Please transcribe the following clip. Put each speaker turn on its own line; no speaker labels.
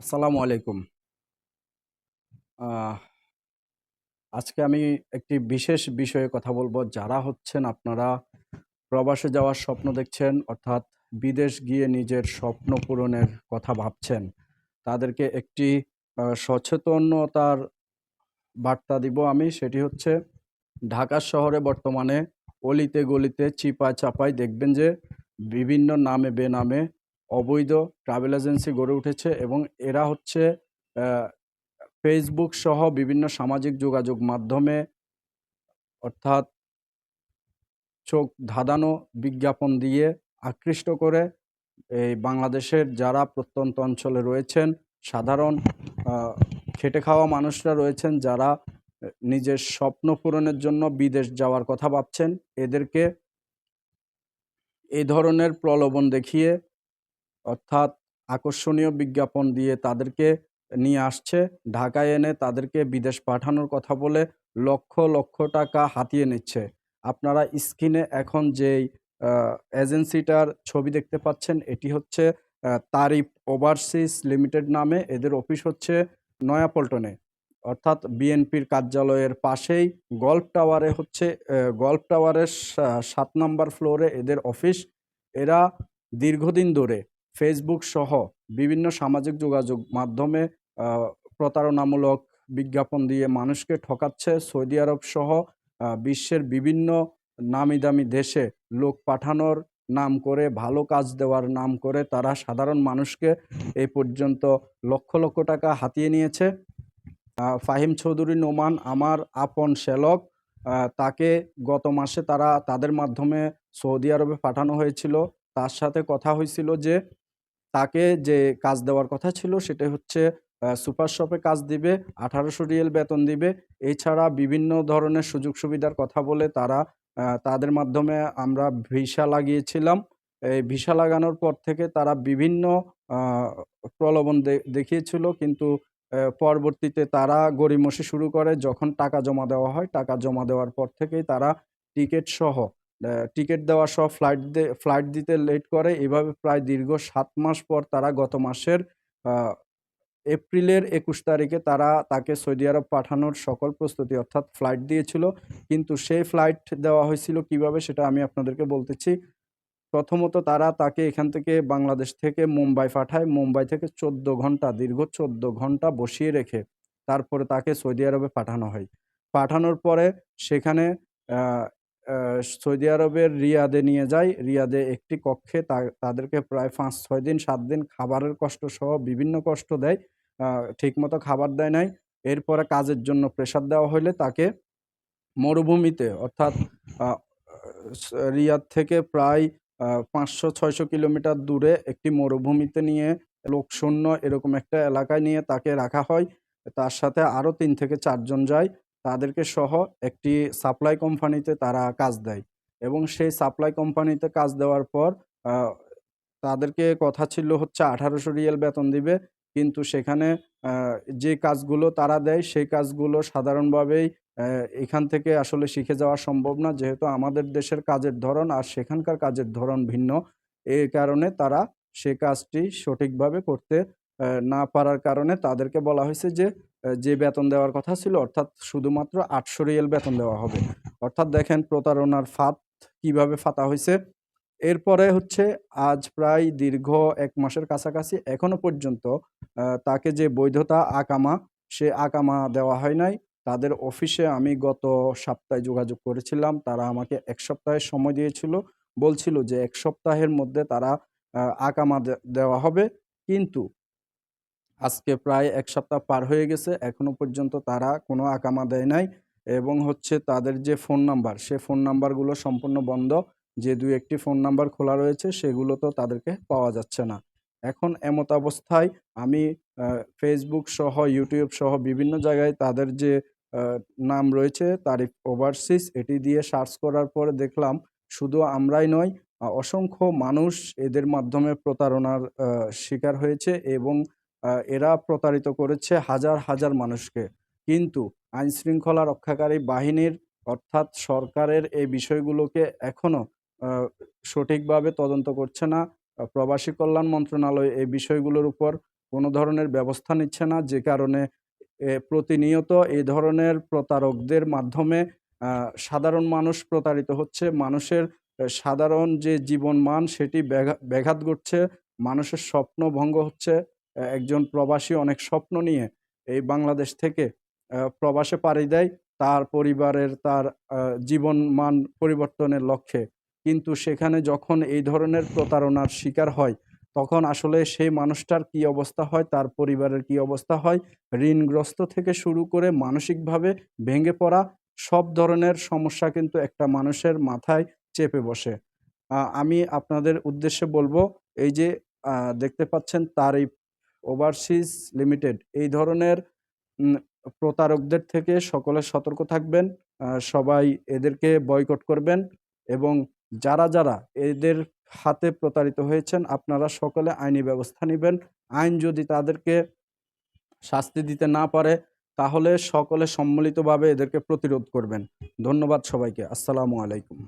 আসসালামু আলাইকুম। আজকে আমি একটি বিশেষ বিষয়ে কথা বলব। যারা হচ্ছেন আপনারা প্রবাসে যাওয়ার স্বপ্ন দেখছেন, অর্থাৎ বিদেশ গিয়ে নিজের স্বপ্ন পূরণের কথা ভাবছেন। তাদেরকে একটি সচেতনতার বার্তা দিব আমি। সেটি হচ্ছে ঢাকা শহরে বর্তমানে অলিতে গলিতে চিপায় চাপায় দেখবেন যে বিভিন্ন নামে বেনামে অবৈধ ট্রাভেল এজেন্সি গড়ে উঠেছে এবং এরা হচ্ছে ফেসবুক সহ বিভিন্ন সামাজিক যোগাযোগ মাধ্যমে অর্থাৎ চোখ ধাঁধানো বিজ্ঞাপন দিয়ে আকৃষ্ট করে এই বাংলাদেশের যারা প্রত্যন্ত অঞ্চলে রয়েছেন, সাধারণ খেটে খাওয়া মানুষরা রয়েছেন যারা নিজের স্বপ্ন পূরণের জন্য বিদেশ যাওয়ার কথা ভাবছেন, এদেরকে এই ধরনের প্রলোভন দেখিয়ে অর্থাৎ আকর্ষণীয় বিজ্ঞাপন দিয়ে তাদেরকে নিয়ে আসছে। ঢাকায় এনে তাদেরকে বিদেশ পাঠানোর কথা বলে লক্ষ, লক্ষ টাকা হাতিয়ে নিচ্ছে। আপনারা স্ক্রিনে এখন যেই এজেন্সিটার ছবি দেখতে পাচ্ছেন এটি হচ্ছে তারিফ ওভারসিস লিমিটেড নামে। এদের অফিস হচ্ছে নয়াপল্টনে। অর্থাৎ বিএনপির কার্যালয়ের পাশেই গল্ফ টাওয়ারে হচ্ছে গল্ফ টাওয়ারের সাত ৭ নাম্বার ফ্লোরে এদের অফিস। এরা দীর্ঘদিন ধরে ফেসবুক সহ বিভিন্ন সামাজিক যোগাযোগ মাধ্যমে প্রতারণামূলক বিজ্ঞাপন দিয়ে মানুষকে ঠকাচ্ছে। সৌদি আরব সহ বিশ্বের বিভিন্ন নামি দামি দেশে লোক পাঠানোর নাম করে, ভালো কাজ দেওয়ার নাম করে তারা সাধারণ মানুষকে এই পর্যন্ত লক্ষ, লক্ষ টাকা হাতিয়ে নিয়েছে। ফাহিম চৌধুরী নোমান আমার আপন শ্যালক। তাকে গত মাসে তারা তাদের মাধ্যমে সৌদি আরবে পাঠানো হয়েছিল। তার সাথে কথা হয়েছিল যে তাকে যে কাজ দেওয়ার কথা ছিল সেটা হচ্ছে সুপার শপে কাজ দিবে, আঠারোশো রিয়েল বেতন দিবে। এছাড়া বিভিন্ন ধরনের সুযোগ সুবিধার কথা বলে তারা তাদের মাধ্যমে আমরা ভিসা লাগিয়েছিলাম। এই ভিসা লাগানোর পর থেকে তারা বিভিন্ন প্রলোভন দেখিয়েছিল কিন্তু পরবর্তীতে তারা গড়িমসি শুরু করে যখন টাকা জমা দেওয়া হয়। টাকা জমা দেওয়ার পর থেকেই তারা টিকিট সহ টিকেট দেওয়া সহ ফ্লাইট ফ্লাইট দিতে লেট করে। এভাবে প্রায় দীর্ঘ সাত মাস পর তারা গত মাসের এপ্রিলের ২১ তারিখে তারা তাকে সৌদি আরব পাঠানোর সকল প্রস্তুতি অর্থাৎ ফ্লাইট দিয়েছিল। কিন্তু সেই ফ্লাইট দেওয়া হয়েছিল কীভাবে সেটা আমি আপনাদেরকে বলতেছি। প্রথমত তারা তাকে এখান থেকে বাংলাদেশ থেকে মুম্বাই পাঠায়। মুম্বাই থেকে ১৪ ঘণ্টা, দীর্ঘ ১৪ ঘণ্টা বসিয়ে রেখে তারপরে তাকে সৌদি আরবে পাঠানো হয়। পাঠানোর পরে সেখানে সৌদি আরবের রিয়াদে নিয়ে যায়। রিয়াদে একটি কক্ষে তাদেরকে প্রায় ৫-৬ দিন, সাত দিন খাবারের কষ্ট সহ বিভিন্ন কষ্ট দেয়। ঠিকমতো খাবার দেয় নাই। এরপরে কাজের জন্য প্রেশার দেওয়া হলে তাকে মরুভূমিতে, অর্থাৎ রিয়াদ থেকে প্রায় পাঁচশো ৫০০-৬০০ কিলোমিটার দূরে একটি মরুভূমিতে নিয়ে লোকশূন্য এরকম একটা এলাকায় নিয়ে তাকে রাখা হয়। তার সাথে আরও তিন থেকে চারজন যায়। তাদেরকে সহ একটি সাপ্লাই কোম্পানিতে তারা কাজ দেয়। এবং সেই সাপ্লাই কোম্পানিতে কাজ দেওয়ার পর তাদেরকে কথা ছিল হচ্ছে আঠারোশো রিয়েল বেতন দিবে। কিন্তু সেখানে যে কাজগুলো তারা দেয় সেই কাজগুলো সাধারণভাবেই এখান থেকে আসলে শিখে যাওয়া সম্ভব না। যেহেতু আমাদের দেশের কাজের ধরন আর সেখানকার কাজের ধরন ভিন্ন। এই কারণে তারা সে কাজটি সঠিকভাবে করতে না পারার কারণে তাদেরকে বলা হয়েছে যে, যে বেতন দেওয়ার কথা ছিল অর্থাৎ শুধুমাত্র আটশো রিয়েল বেতন দেওয়া হবে। অর্থাৎ দেখেন প্রতারণার ফাঁদ কীভাবে ফাতা হয়েছে এরপরে হচ্ছে আজ প্রায় দীর্ঘ এক মাসের কাছাকাছি এখনও পর্যন্ত তাকে যে বৈধতা আকামা, সে আকামা দেওয়া হয় নাই। তাদের অফিসে আমি গত সপ্তাহে যোগাযোগ করেছিলাম। তারা আমাকে এক সপ্তাহের সময় দিয়েছিল। বলছিল যে এক সপ্তাহের মধ্যে তারা আকামা দেওয়া হবে। কিন্তু আজকে প্রায় এক সপ্তাহ পার হয়ে গেছে। এখনও পর্যন্ত তারা কোনো আকামা দেয় নাই। এবং হচ্ছে তাদের যে ফোন নাম্বার, সে ফোন নাম্বারগুলো সম্পূর্ণ বন্ধ। যে ২-১ ফোন নাম্বার খোলা রয়েছে সেগুলোতেও তাদেরকে পাওয়া যাচ্ছে না। এখন এমত অবস্থায় আমি ফেসবুক সহ ইউটিউব সহ বিভিন্ন জায়গায় তাদের যে নাম রয়েছে তারিফ ওভারসিস এটি দিয়ে সার্চ করার পরে দেখলাম শুধু আমরাই নয় অসংখ্য মানুষ এদের মাধ্যমে প্রতারণার শিকার হয়েছে এবং এরা প্রতারিত করেছে হাজার, হাজার মানুষকে। কিন্তু আইনশৃঙ্খলা রক্ষাকারী বাহিনীর অর্থাৎ সরকারের এই বিষয়গুলোকে এখনও আ সঠিকভাবে তদন্ত করছে না। প্রবাসী কল্যাণ মন্ত্রণালয় এই বিষয়গুলোর উপর কোনো ধরনের ব্যবস্থা নিচ্ছে না যে কারণে প্রতিনিয়ত এই ধরনের প্রতারকদের মাধ্যমে সাধারণ মানুষ প্রতারিত হচ্ছে মানুষের সাধারণ যে জীবন মান সেটি ব্যাঘা- ব্যাঘাত ঘটছে মানুষের স্বপ্ন ভঙ্গ হচ্ছে একজন প্রবাসী অনেক স্বপ্ন নিয়ে এই বাংলাদেশ থেকে প্রবাসে পাড়ি দেয় তার পরিবারের তার আহ, জীবনমান পরিবর্তনের লক্ষ্যে। কিন্তু সেখানে যখন এই ধরনের প্রতারণার শিকার হয় তখন আসলে সেই মানুষটার কি অবস্থা হয় তার পরিবারের কি অবস্থা হয় ঋণগ্রস্ত থেকে শুরু করে মানসিকভাবে ভেঙে পড়া সব ধরনের সমস্যা কিন্তু একটা মানুষের মাথায় চেপে বসে। আমি আপনাদের উদ্দেশ্যে বলব এই যে দেখতে পাচ্ছেন তারিফ ওভারসিজ লিমিটেড। এই ধরনের প্রতারকদের থেকে সকলে সতর্ক থাকবেন সবাই এদেরকে বয়কট করবেন এবং যারা যারা এদের হাতে প্রতারিত হয়েছেন, আপনারা সকলে আইনি ব্যবস্থা নেবেন। আইন যদি তাদেরকে শাস্তি দিতে না পারে, তাহলে সকলে সম্মিলিতভাবে এদেরকে প্রতিরোধ করবেন। ধন্যবাদ সবাইকে। আসসালামু আলাইকুম।